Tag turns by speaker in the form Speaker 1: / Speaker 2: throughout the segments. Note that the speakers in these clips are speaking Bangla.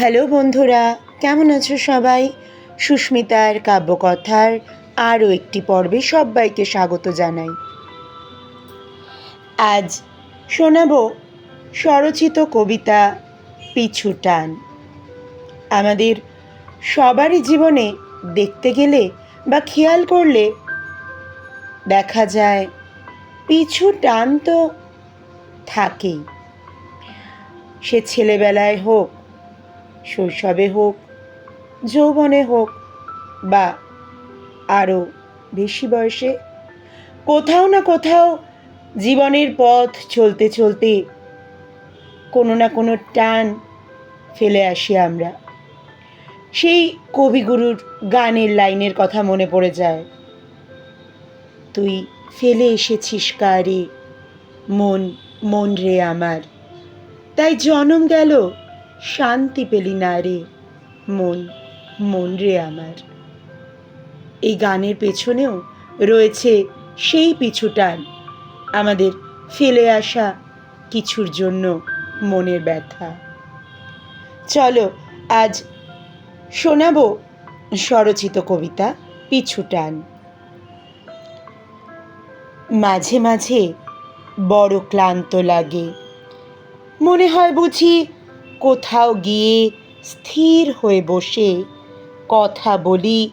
Speaker 1: হ্যালো বন্ধুরা, কেমন আছো সবাই? সুস্মিতার কাব্যকথার আরও একটি পর্বে সবাইকে স্বাগত জানাই। আজ শোনাব স্বরচিত কবিতা পিছু টান। আমাদের সবারই জীবনে দেখতে গেলে বা খেয়াল করলে দেখা যায়, পিছু টান তো থাকেই। সে ছেলেবেলায় হোক শৈশবে হোক, যৌবনে হোক বা আরও বেশি বয়সে, কোথাও না কোথাও জীবনের পথ চলতে চলতে কোনো না কোনো টান ফেলে আসি আমরা। সেই কবিগুরুর গানের লাইনের কথা মনে পড়ে যায়। তুই ফেলে এসেছিস কারে? মন মন রে আমার। তাই জনম গেল শান্তি পেলি না রে, মন মন রে আমার। এই গানের পেছনেও রয়েছে সেই পিছুটান আমাদের ফেলে আসা কিছুর জন্য মনের ব্যথা। চলো, আজ শোনাবো স্বরচিত কবিতা পিছুটান মাঝে মাঝে বড় ক্লান্ত লাগে, মনে হয় বুঝি কোথাও গিয়ে স্থির হয়ে বসে কথা বলি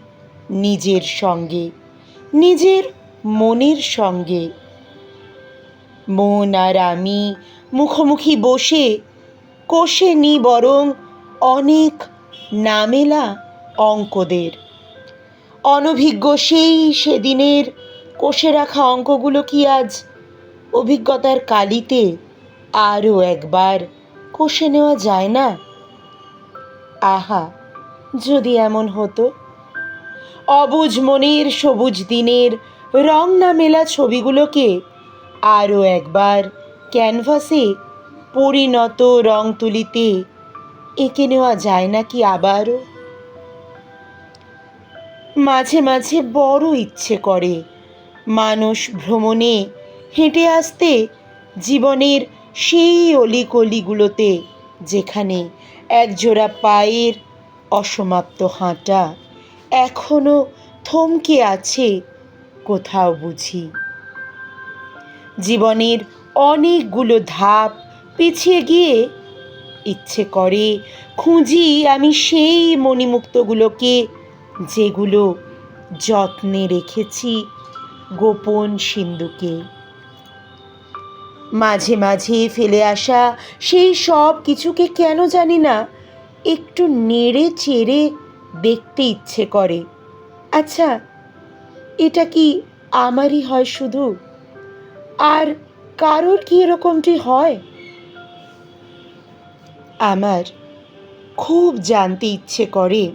Speaker 1: নিজের সঙ্গে, নিজের মনের সঙ্গে। মন আর আমি মুখোমুখি বসে কষে নি বরং অনেক নামেলা অঙ্কদের। অনভিজ্ঞ সেই সেদিনের কষে রাখা অঙ্কগুলো কি আজ অভিজ্ঞতার কালিতে আরও একবার কষে নেওয়া যায় না? আহা, যদি এমন হতো। অবুজ মনের সবুজ দিনের রং না মেলা ছবিগুলোকে আরও একবার ক্যানভাসে পরিণত রং তুলিতে এঁকে নেওয়া যায় না কি আবারও? মাঝে মাঝে বড় ইচ্ছে করে। মানুষ ভ্রমণে হেঁটে আসতে জীবনের সেই অলিকলিগুলোতে যেখানে একজোড়া পায়ের অসমাপ্ত হাঁটা এখনও থমকে আছে কোথাও বুঝি। জীবনের অনেকগুলো ধাপ পিছিয়ে গিয়ে ইচ্ছে করে খুঁজি আমি সেই মণিমুক্তগুলোকে যেগুলো যত্নে রেখেছি গোপন সিন্ধুকে। মাঝে মাঝে ফেলে আসা সেই সব কিছুকে কেন জানি না একটু নেড়ে চেড়ে দেখতে ইচ্ছে করে। আচ্ছা এটা কি আমারই হয় শুধু? আর কারোর কি এরকমটি হয়? আমার খুব জানতে ইচ্ছে করে।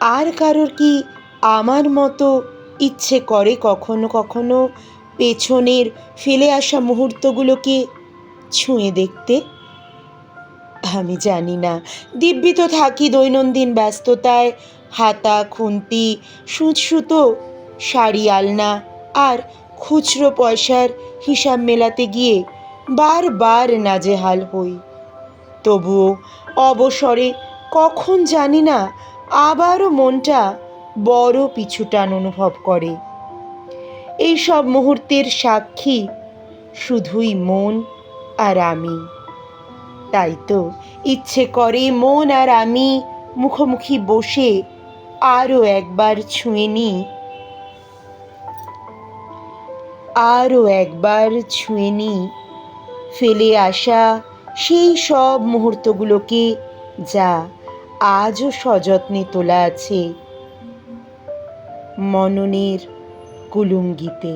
Speaker 1: আর কারোর কি আমার মতো ইচ্ছে করে কখনো কখনো? পেছনের ফেলে আসা মুহূর্তগুলোকে ছুঁয়ে দেখতে? আমি জানি না। দিব্যি তো থাকি দৈনন্দিন ব্যস্ততায়। হাতা, খুন্তি সুতো শাড়ি, আলনা আর খুচরো পয়সার হিসাব মেলাতে গিয়ে বারবার নাজেহাল হই। তবুও অবসরে কখন জানি না, আবারও মনটা বড় পিছুটান অনুভব করে। এই সব মুহূর্তের সাক্ষী শুধুই মন আর আমি। তাই তো ইচ্ছে করে মন আর আমি মুখোমুখি বসে আরও একবার ছুঁয়ে নিই। আরও একবার ছুঁয়ে নিই। ফেলে আসা সেই সব মুহূর্তগুলোকে যা আজও সযত্নে তোলা আছে। মননের কুলুঙ্গিতে